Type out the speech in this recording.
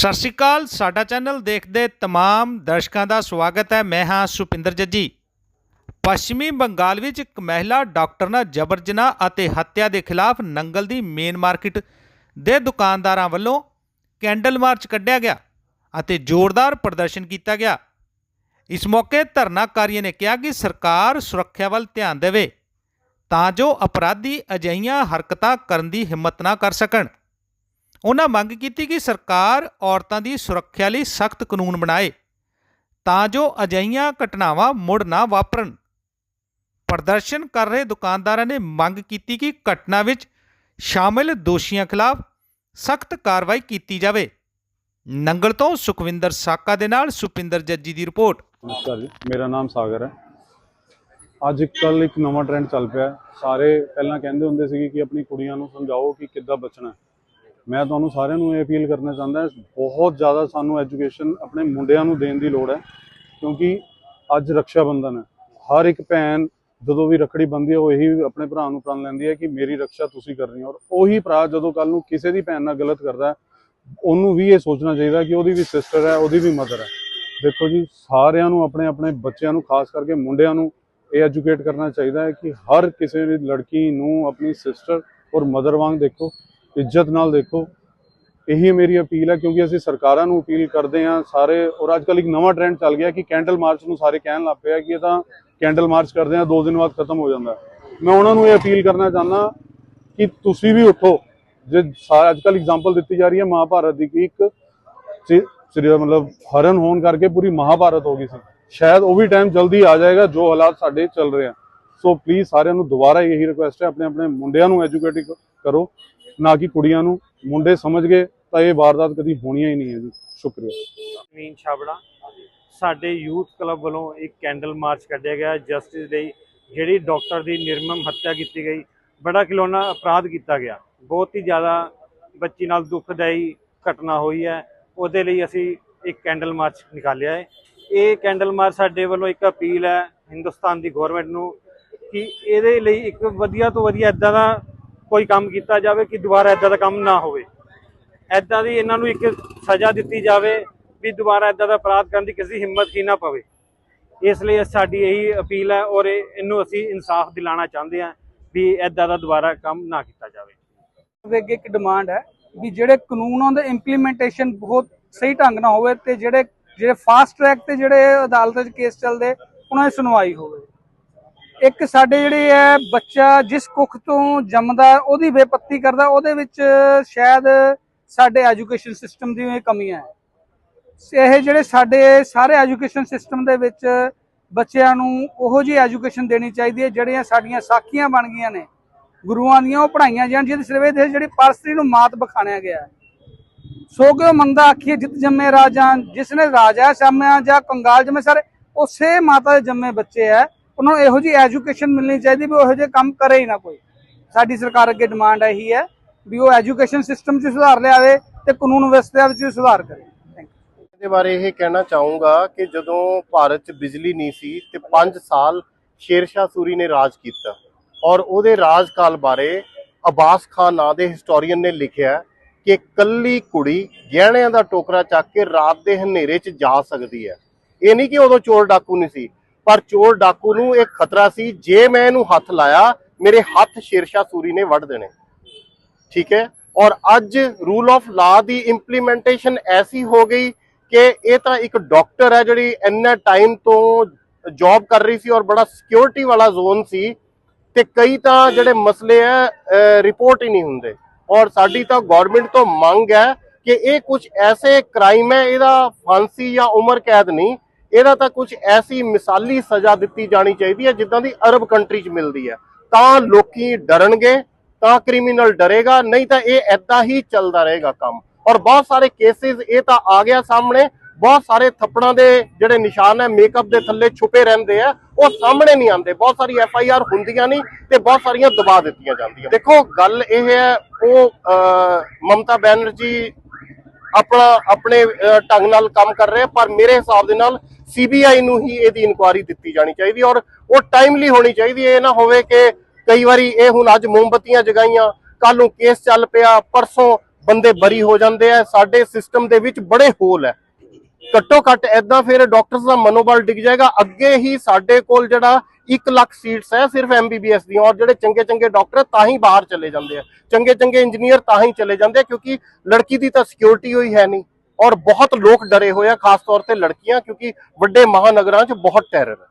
ਸਤਿ ਸ਼੍ਰੀ ਅਕਾਲ, ਸਾਡਾ ਚੈਨਲ ਦੇਖਦੇ ਤਮਾਮ ਦਰਸ਼ਕਾਂ ਦਾ ਸਵਾਗਤ ਹੈ। ਮੈਂ ਹਾਂ ਸੁਪਿੰਦਰ ਜੱਜੀ। ਪੱਛਮੀ ਬੰਗਾਲ ਵਿੱਚ ਇੱਕ ਮਹਿਲਾ ਡਾਕਟਰ ਨਾਲ ਜਬਰ ਜਨਾਹ ਅਤੇ ਹੱਤਿਆ ਦੇ ਖਿਲਾਫ ਨੰਗਲ ਦੀ ਮੇਨ ਮਾਰਕੀਟ ਦੇ ਦੁਕਾਨਦਾਰਾਂ ਵੱਲੋਂ ਕੈਂਡਲ ਮਾਰਚ ਕੱਢਿਆ ਗਿਆ ਅਤੇ ਜ਼ੋਰਦਾਰ ਪ੍ਰਦਰਸ਼ਨ ਕੀਤਾ ਗਿਆ। ਇਸ ਮੌਕੇ ਧਰਨਾਕਾਰੀਆਂ ਨੇ ਕਿਹਾ ਕਿ ਸਰਕਾਰ ਸੁਰੱਖਿਆ ਵੱਲ ਧਿਆਨ ਦੇਵੇ ਤਾਂ ਜੋ ਅਪਰਾਧੀ ਅਜਿਹੀਆਂ ਹਰਕਤਾਂ ਕਰਨ ਦੀ ਹਿੰਮਤ ਨਾ ਕਰ ਸਕਣ। ਉਹਨਾਂ ਮੰਗ ਕੀਤੀ ਕਿ ਸਰਕਾਰ ਔਰਤਾਂ ਦੀ ਸੁਰੱਖਿਆ ਲਈ ਸਖਤ ਕਾਨੂੰਨ ਬਣਾਏ ਤਾਂ ਜੋ ਅਜਿਹੀਆਂ ਘਟਨਾਵਾਂ ਮੁੜ ਨਾ ਵਾਪਰਨ। ਪ੍ਰਦਰਸ਼ਨ ਕਰ ਰਹੇ ਦੁਕਾਨਦਾਰਾਂ ਨੇ ਮੰਗ ਕੀਤੀ ਕਿ ਘਟਨਾ ਵਿੱਚ ਸ਼ਾਮਿਲ ਦੋਸ਼ੀਆਂ ਖਿਲਾਫ ਸਖਤ ਕਾਰਵਾਈ ਕੀਤੀ ਜਾਵੇ। ਨੰਗਲ ਤੋਂ ਸੁਖਵਿੰਦਰ ਸਾਕਾ ਦੇ ਨਾਲ ਸੁਪਿੰਦਰ ਜੱਜੀ ਦੀ ਰਿਪੋਰਟ। ਨਮਸਕਾਰ ਜੀ, ਮੇਰਾ ਨਾਮ ਸਾਗਰ ਹੈ। ਅੱਜ ਕੱਲ ਇੱਕ ਨਵਾਂ ਟ੍ਰੈਂਡ ਚੱਲ ਪਿਆ। ਸਾਰੇ ਪਹਿਲਾਂ ਕਹਿੰਦੇ ਹੁੰਦੇ ਸੀ ਕਿ ਆਪਣੀ ਕੁੜੀਆਂ ਨੂੰ ਸਮਝਾਓ ਕਿ ਕਿੱਦਾਂ ਬਚਣਾ ਮੈਂ ਤੁਹਾਨੂੰ ਸਾਰਿਆਂ ਨੂੰ ਇਹ ਅਪੀਲ ਕਰਨਾ ਚਾਹੁੰਦਾ ਬਹੁਤ ਜ਼ਿਆਦਾ ਸਾਨੂੰ ਐਜੂਕੇਸ਼ਨ ਆਪਣੇ ਮੁੰਡਿਆਂ ਨੂੰ ਦੇਣ ਦੀ ਲੋੜ ਹੈ, ਕਿਉਂਕਿ ਅੱਜ ਰੱਖਿਆ ਬੰਧਨ ਹੈ। ਹਰ ਇੱਕ ਭੈਣ ਜਦੋਂ ਵੀ ਰੱਖੜੀ ਬੰਦੀ ਹੈ, ਉਹ ਇਹੀ ਆਪਣੇ ਭਰਾ ਨੂੰ ਪ੍ਰਣ ਲੈਂਦੀ ਹੈ ਕਿ ਮੇਰੀ ਰੱਖਿਆ ਤੁਸੀਂ ਕਰਨੀ ਔਰ ਉਹੀ ਭਰਾ ਜਦੋਂ ਕੱਲ ਨੂੰ ਕਿਸੇ ਦੀ ਭੈਣ ਨਾਲ ਗਲਤ ਕਰਦਾ ਉਹਨੂੰ ਵੀ ਇਹ ਸੋਚਣਾ ਚਾਹੀਦਾ ਕਿ ਉਹਦੀ ਵੀ ਸਿਸਟਰ ਹੈ, ਉਹਦੀ ਵੀ ਮਦਰ ਹੈ। ਦੇਖੋ ਜੀ, ਸਾਰਿਆਂ ਨੂੰ ਆਪਣੇ ਆਪਣੇ ਬੱਚਿਆਂ ਨੂੰ, ਖਾਸ ਕਰਕੇ ਮੁੰਡਿਆਂ ਨੂੰ ਇਹ ਐਜੂਕੇਟ ਕਰਨਾ ਚਾਹੀਦਾ ਹੈ ਕਿ ਹਰ ਕਿਸੇ ਵੀ ਲੜਕੀ ਨੂੰ ਆਪਣੀ ਸਿਸਟਰ ਔਰ ਮਦਰ ਵਾਂਗ ਦੇਖੋ। ਇੱਜ਼ਤ ਨਾਲ ਦੇਖੋ, ਇਹੀ ਮੇਰੀ ਅਪੀਲ ਹੈ ਕਿਉਂਕਿ ਅਸੀਂ ਸਰਕਾਰਾਂ ਨੂੰ ਅਪੀਲ ਕਰਦੇ ਹਾਂ ਸਾਰੇ, ਔਰ ਅੱਜ ਕੱਲ ਇੱਕ ਨਵਾਂ ਟ੍ਰੈਂਡ ਚੱਲ ਗਿਆ ਕਿ ਕੈਂਡਲ ਮਾਰਚ ਨੂੰ ਸਾਰੇ ਕਹਿਣ ਲੱਗ ਪਏ ਆ ਕਿ ਇਹ ਤਾਂ ਕੈਂਡਲ ਮਾਰਚ ਕਰਦੇ ਆ, ਦੋ ਦਿਨ ਬਾਅਦ ਖਤਮ ਹੋ ਜਾਂਦਾ। ਮੈਂ ਉਹਨਾਂ ਨੂੰ ਇਹ ਅਪੀਲ ਕਰਨਾ ਚਾਹੁੰਦਾ ਕਿ ਤੁਸੀਂ ਵੀ ਉੱਠੋ। ਜੇ ਸਾਰਾ ਅੱਜ ਕੱਲ ਐਗਜ਼ਾਮਪਲ ਦਿੱਤੀ ਜਾ ਰਹੀ ਹੈ ਮਹਾਭਾਰਤ ਦੀ ਕਿ ਇੱਕ ਸ੍ਰੀ ਮਤਲਬ ਹਰਨ ਹੋਣ ਕਰਕੇ ਪੂਰੀ ਮਹਾਭਾਰਤ ਹੋ ਗਈ ਸੀ। ਸ਼ਾਇਦ ਉਹ ਵੀ ਟਾਈਮ ਜਲਦੀ ਆ ਜਾਏਗਾ, ਜੋ ਹਾਲਾਤ ਸਾਡੇ ਚੱਲ ਰਹੇ ਆ। ਸੋ ਪਲੀਜ਼ ਸਾਰਿਆਂ ਨੂੰ ਦੁਬਾਰਾ ਇਹੀ ਰਿਕੁਐਸਟ ਹੈ ਆਪਣੇ ਆਪਣੇ ਮੁੰਡਿਆਂ ਨੂੰ ਐਜੂਕੇਟ ਕਰੋ। ਨਾ ਕਿ ਕੁੜੀਆਂ ਨੂੰ। ਮੁੰਡੇ ਸਮਝ ਗਏ ਤਾਂ ਇਹ ਵਾਰਦਾਤ ਕਦੀ ਹੋਣੀਆਂ ਹੀ ਨਹੀਂ ਹੈ ਜੀ। ਸ਼ੁਕਰੀਆ। ਮੀਨ ਛਾਬੜਾ, ਸਾਡੇ ਯੂਥ ਕਲੱਬ ਵੱਲੋਂ ਇੱਕ ਕੈਂਡਲ ਮਾਰਚ ਕੱਢਿਆ ਗਿਆ ਜਸਟਿਸ ਲਈ, ਜਿਹੜੀ ਡਾਕਟਰ ਦੀ ਨਿਰਮਮ ਹੱਤਿਆ ਕੀਤੀ ਗਈ। ਬੜਾ ਖਿਲੌਣਾ ਅਪਰਾਧ ਕੀਤਾ ਗਿਆ। ਬਹੁਤ ਹੀ ਜ਼ਿਆਦਾ ਬੱਚੀ ਨਾਲ ਦੁਖਦਾਈ ਘਟਨਾ ਹੋਈ ਹੈ। ਉਹਦੇ ਲਈ ਅਸੀਂ ਇੱਕ ਕੈਂਡਲ ਮਾਰਚ ਨਿਕਾਲਿਆ ਹੈ। ਇਹ ਕੈਂਡਲ ਮਾਰਚ ਸਾਡੇ ਵੱਲੋਂ ਇੱਕ ਅਪੀਲ ਹੈ ਹਿੰਦੁਸਤਾਨ ਦੀ ਗਵਰਨਮੈਂਟ ਨੂੰ ਕਿ ਇਹਦੇ ਲਈ ਇੱਕ ਵਧੀਆ ਤੋਂ ਵਧੀਆ ਇਦਾਂ ਦਾ ਕੋਈ ਕੰਮ ਕੀਤਾ ਜਾਵੇ ਕਿ ਦੁਬਾਰਾ ਇਦਾਂ ਦਾ ਕੰਮ ਨਾ ਹੋਵੇ। ਐਦਾਂ ਦੀ ਇਹਨਾਂ ਨੂੰ ਇੱਕ ਸਜ਼ਾ ਦਿੱਤੀ ਜਾਵੇ ਵੀ ਦੁਬਾਰਾ ਐਦਾਂ ਦਾ ਅਪਰਾਧ ਕਰਨ ਦੀ ਕਿਸੇ ਦੀ ਹਿੰਮਤ ਹੀ ਨਾ ਪਵੇ। ਇਸ ਲਈ ਸਾਡੀ ਇਹੀ ਅਪੀਲ ਹੈ ਔਰ ਇਹ- ਇਹਨੂੰ ਅਸੀਂ ਇਨਸਾਫ ਦਿਲਾਣਾ ਚਾਹੁੰਦੇ ਹਾਂ ਵੀ ਐਦਾਂ ਦਾ ਦੁਬਾਰਾ ਕੰਮ ਨਾ ਕੀਤਾ ਜਾਵੇ। ਅੱਗੇ ਇੱਕ ਡਿਮਾਂਡ ਹੈ ਵੀ ਜਿਹੜੇ ਕਾਨੂੰਨਾਂ ਦੇ ਇੰਪਲੀਮੈਂਟੇਸ਼ਨ ਬਹੁਤ ਸਹੀ ਢੰਗ ਨਾਲ ਹੋਵੇ ਤੇ ਜਿਹੜੇ ਜਿਹੜੇ ਫਾਸਟ ਟਰੈਕ ਤੇ ਜਿਹੜੇ ਅਦਾਲਤ 'ਚ ਕੇਸ ਚੱਲਦੇ, ਉਹਨਾਂ ਦੀ ਸੁਣਵਾਈ ਹੋਵੇ। ਇੱਕ ਸਾਡੇ ਜਿਹੜੇ ਹੈ ਬੱਚਾ ਜਿਸ ਕੁੱਖ ਤੋਂ ਜੰਮਦਾ, ਉਹਦੀ ਬੇਪੱਤੀ ਕਰਦਾ, ਉਹਦੇ ਵਿੱਚ ਸ਼ਾਇਦ ਸਾਡੇ ਐਜੂਕੇਸ਼ਨ ਸਿਸਟਮ ਦੀ ਇਹ ਕਮੀਆਂ ਹੈ। ਇਹ ਜਿਹੜੇ ਸਾਡੇ ਸਾਰੇ ਐਜੂਕੇਸ਼ਨ ਸਿਸਟਮ ਦੇ ਵਿੱਚ ਬੱਚਿਆਂ ਨੂੰ ਉਹੋ ਜਿਹੀ ਐਜੂਕੇਸ਼ਨ ਦੇਣੀ ਚਾਹੀਦੀ ਹੈ, ਜਿਹੜੀਆਂ ਸਾਡੀਆਂ ਸਾਖੀਆਂ ਬਣ ਗਈਆਂ ਨੇ। ਗੁਰੂਆਂ ਦੀਆਂ ਉਹ ਪੜਾਈਆਂ ਜਾਣ, ਜਿਹਦੇ ਸਿਰਵੇ ਦੇ ਜਿਹੜੀ ਪਰਸਤਰੀ ਨੂੰ ਮਾਤ ਬਖਾਣਿਆ ਗਿਆ ਹੈ। ਸੋ ਕਿਉ ਮੰਦਾ ਆਖੀਏ, ਜਿਤ ਜੰਮੇ ਰਾਜਾ, ਜਿਸ ਨੇ ਰਾਜਾ ਸਾਮਿਆ ਜਾਂ ਕੰਗਾਲ ਜੰਮੇ ਸਾਰੇ, ਉਸੇ ਮਾਤਾ ਦੇ ਜੰਮੇ ਬੱਚੇ ਹੈ। ਉਹਨਾਂ ਨੂੰ ਇਹੋ ਜਿਹੀ ਐਜੂਕੇਸ਼ਨ ਮਿਲਣੀ ਚਾਹੀਦੀ ਵੀ ਉਹ ਇਹੋ ਕੰਮ ਕਰੇ ਹੀ ਨਾ ਕੋਈ। ਸਾਡੀ ਸਰਕਾਰ ਅੱਗੇ ਡਿਮਾਂਡ ਇਹੀ ਹੈ ਵੀ ਉਹ ਐਜੂਕੇਸ਼ਨ ਸਿਸਟਮ 'ਚ ਸੁਧਾਰ ਲਿਆਵੇ ਤੇ ਕਾਨੂੰਨ ਵਿਵਸਥਾ ਵਿੱਚ ਵੀ ਸੁਧਾਰ ਕਰੇ। ਦੇ ਬਾਰੇ ਇਹ ਕਹਿਣਾ ਚਾਹੂੰਗਾ ਕਿ ਜਦੋਂ ਭਾਰਤ 'ਚ ਬਿਜਲੀ ਨਹੀਂ ਸੀ ਤੇ 5 ਸਾਲ ਸ਼ੇਰਸ਼ਾਹ ਸੂਰੀ ਨੇ ਰਾਜ ਕੀਤਾ ਔਰ ਉਹਦੇ ਰਾਜਕਾਲ ਬਾਰੇ ਅਬਾਸ ਖਾਨ ਨਾਂ ਦੇ ਹਿਸਟੋਰੀਅਨ ਨੇ ਲਿਖਿਆ ਕਿ ਕੱਲੀ ਕੁੜੀ ਗਹਿਣਿਆਂ ਦਾ ਟੋਕਰਾ ਚੱਕ ਕੇ ਰਾਤ ਦੇ ਹਨੇਰੇ 'ਚ ਜਾ ਸਕਦੀ ਹੈ। ਇਹ ਨਹੀਂ ਕਿ ਉਦੋਂ ਚੋਰ ਡਾਕੂ ਨਹੀਂ ਸੀ ਪਰ ਚੋਰ ਡਾਕੂ ਨੂੰ ਇਹ ਖਤਰਾ ਸੀ, ਜੇ ਮੈਂ ਇਹਨੂੰ ਹੱਥ ਲਾਇਆ, ਮੇਰੇ ਹੱਥ ਸ਼ੇਰਸ਼ਾ ਸੂਰੀ ਨੇ ਵੱਢ ਦੇਣੇ। ਠੀਕ ਹੈ? ਔਰ ਅੱਜ rule of law the implementation ਐਸੀ ਹੋ ਗਈ ਕਿ ਇਹ ਤਾਂ ਇੱਕ ਡਾਕਟਰ ਹੈ ਜਿਹੜੀ ਇੰਨਾ ਟਾਈਮ ਤੋਂ ਜੌਬ ਕਰ ਰਹੀ ਸੀ ਔਰ ਬੜਾ ਸਿਕਿਉਰਿਟੀ ਵਾਲਾ ਜ਼ੋਨ ਸੀ ਤੇ ਕਈ ਤਾਂ ਜਿਹੜੇ ਮਸਲੇ ਹੈ ਰਿਪੋਰਟ ਹੀ ਨਹੀਂ ਹੁੰਦੇ। ਔਰ ਸਾਡੀ ਤਾਂ ਗਵਰਨਮੈਂਟ ਤੋਂ ਮੰਗ ਹੈ ਕਿ ਇਹ ਕੁਝ ਐਸੇ ਕ੍ਰਾਈਮ ਹੈ, ਇਹਦਾ ਫਾਂਸੀ ਜਾਂ ਉਮਰ ਕੈਦ ਨਹੀਂ ਇਹਦਾ ਤਾਂ ਕੁਝ ਐਸੀ ਮਿਸਾਲੀ ਸਜ਼ਾ ਦਿੱਤੀ ਜਾਣੀ ਚਾਹੀਦੀ ਹੈ ਜਿੱਦਾਂ ਦੀ ਅਰਬ ਕੰਟਰੀ 'ਚ ਮਿਲਦੀ ਹੈ। ਤਾਂ ਲੋਕੀ ਡਰਨਗੇ, ਤਾਂ ਕ੍ਰਿਮੀਨਲ ਡਰੇਗਾ, ਨਹੀਂ ਤਾਂ ਇਹ ਐਦਾਂ ਹੀ ਚੱਲਦਾ ਰਹੇਗਾ ਕੰਮ। ਔਰ ਬਹੁਤ ਸਾਰੇ ਕੇਸਿਸ ਇਹ ਤਾਂ ਆ ਗਿਆ ਸਾਹਮਣੇ, ਬਹੁਤ ਸਾਰੇ ਥੱਪੜਾਂ ਦੇ ਜਿਹੜੇ ਨਿਸ਼ਾਨ ਹੈ ਮੇਕਅਪ ਦੇ ਥੱਲੇ ਛੁਪੇ ਰਹਿੰਦੇ ਆ, ਉਹ ਸਾਹਮਣੇ ਨਹੀਂ ਆਉਂਦੇ। ਬਹੁਤ ਸਾਰੀ ਐਫ ਆਈ ਆਰ ਹੁੰਦੀਆਂ ਨਹੀਂ ਤੇ ਬਹੁਤ ਸਾਰੀਆਂ ਦਬਾ ਦਿੱਤੀਆਂ ਜਾਂਦੀਆਂ। ਦੇਖੋ, ਗੱਲ ਇਹ ਹੈ, ਉਹ ਮਮਤਾ ਬੈਨਰਜੀ ਆਪਣਾ, ਆਪਣੇ ਢੰਗ ਨਾਲ ਕੰਮ ਕਰ ਰਹੇ ਪਰ ਮੇਰੇ ਹਿਸਾਬ ਦੇ ਨਾਲ ਸੀਬੀਆਈ ਨੂੰ ਹੀ ਇਹਦੀ ਇਨਕੁਆਇਰੀ ਦਿੱਤੀ ਜਾਣੀ ਚਾਹੀਦੀ ਔਰ ਉਹ ਟਾਈਮਲੀ ਹੋਣੀ ਚਾਹੀਦੀ ਇਹ ਨਾ ਹੋਵੇ ਕਿ ਕਈ ਵਾਰੀ ਇਹ ਹੁਣ ਅੱਜ ਮੋਮਬਤੀਆਂ ਜਗਾਈਆਂ ਕੱਲ ਨੂੰ ਕੇਸ ਚੱਲ ਪਿਆ, ਪਰਸੋਂ ਬੰਦੇ ਬਰੀ ਹੋ ਜਾਂਦੇ ਆ, ਸਾਡੇ ਸਿਸਟਮ ਦੇ ਵਿੱਚ ਬੜੇ ਹੋਲ ਹੈ। ਘੱਟੋ ਘੱਟ ਐਦਾਂ ਫਿਰ ਡਾਕਟਰਸ ਦਾ ਮਨੋਬਲ ਡਿੱਗ ਜਾਏਗਾ। ਅੱਗੇ ਹੀ ਸਾਡੇ ਕੋਲ ਜਿਹੜਾ 1 ਲੱਖ ਸੀਟਸ ਹੈ ਸਿਰਫ ਐਮਬੀਬੀਐਸ ਦੀਆਂ ਔਰ ਜਿਹੜੇ ਚੰਗੇ ਚੰਗੇ ਡਾਕਟਰ ਤਾਂ ਹੀ ਬਾਹਰ ਚਲੇ ਜਾਂਦੇ ਆ। ਚੰਗੇ ਚੰਗੇ ਇੰਜੀਨੀਅਰ ਤਾਂ ਹੀ ਚਲੇ ਜਾਂਦੇ ਆ ਕਿਉਂਕਿ ਲੜਕੀ ਦੀ ਤਾਂ ਸਿਕਿਉਰਿਟੀ ਹੋਈ ਹੈ ਨਹੀਂ। ਔਰ ਬਹੁਤ ਲੋਕ ਡਰੇ ਹੋਏ ਆ, ਖਾਸ ਤੌਰ ਤੇ ਲੜਕੀਆਂ, ਕਿਉਂਕਿ ਵੱਡੇ ਮਹਾਨਗਰਾਂ 'ਚ ਬਹੁਤ ਟੈਰਰ ਹੈ।